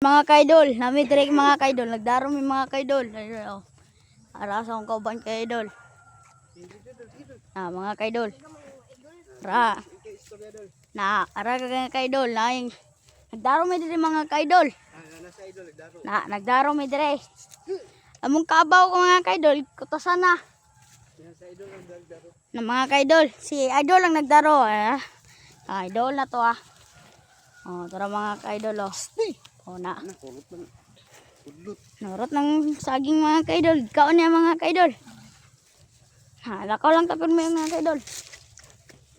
Mga kaidol, nami direk mga kaidol, nagdaro mi mga kaidol. Oh. Arasa akong kauban kay idol. Ah, mga kaidol. Ra. Na, ara ka kaidol, na yung nagdaro mi dire mga kaidol. Na, nagdaro mi dire. Among kabaw ko mga kaidol, kutasan na. Na mga kaidol, si idol lang nagdaro. Ah, Ah, idol na to ah. Oh, tara mga kaidol oh. Oh, na. Narot ng saging mga kaidol. Ikaw niya mga kaidol. Ha, lakaw lang tapon mo yung mga kaidol.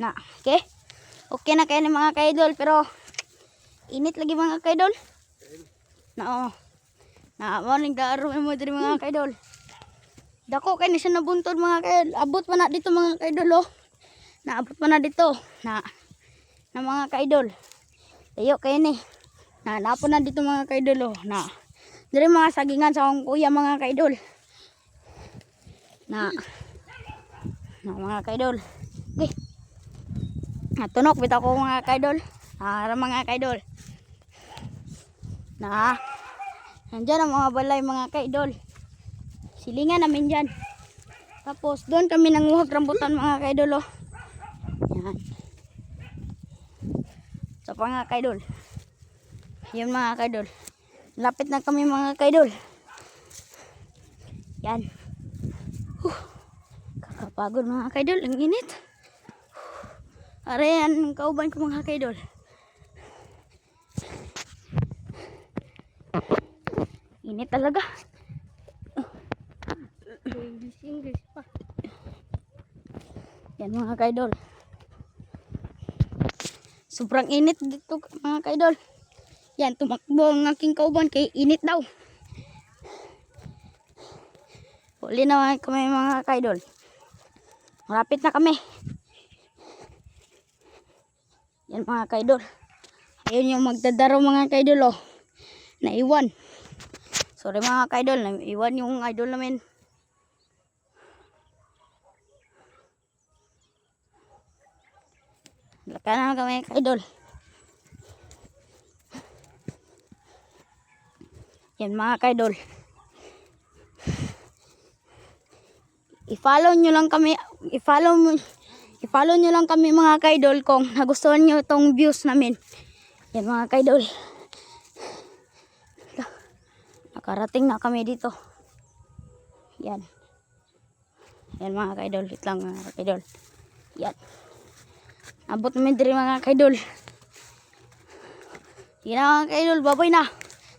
Na, okay? Okay na kayo ng mga kaidol, pero init lagi mga kaidol. Na, oh. Na, mo ning daro mo diri mga kaidol. Dako kay ni siya nabuntod mga kaidol. Abot pa na dito mga kaidol, oh. Naabot pa na dito. Na, na mga kaidol. Tayo kayo ni. Na, napo na dito mga kaidol, oh. Na, Dire mga sagingan sa akong kuya mga kaidol. Na na mga kaidol. Okay. Natunok bitaw ko mga kaidol. Ara mga kaidol. Na Nandiyan ang mga balay mga kaidol. Silingan namin dyan. Tapos doon kami nanguhag rambutan mga kaidol oh. Yan. So, mga kaidol. Yan mga kaidol. Lapit na kami mga kaidol. Yan. Huh. Kakapagod mga kaidol. Ang init. Are yan ang kauban ko mga kaidol. Init talaga. English pa. Yan mga kaidol. Sobrang init dito mga kaidol. Yan, tumakbo ang aking kauban kay init daw. Huli na kami mga kaidol. Malapit na kami. Yan mga kaidol. Ayun yung magdadaro mga kaidol oh. Naiwan. Sorry mga kaidol, naiwan yung idol namin. Laka na kami kaidol. Yan mga kaidol. I-follow nyo lang kami, i-follow mo, i-follow nyo lang kami mga kaidol kung nagustuhan nyo itong views namin. Yan mga kaidol. Nakarating na kami dito. Yan. Yan mga kaidol. Wait lang mga kaidol. Yan. Abot namin diri mga kaidol. Yan mga kaidol. Babay na.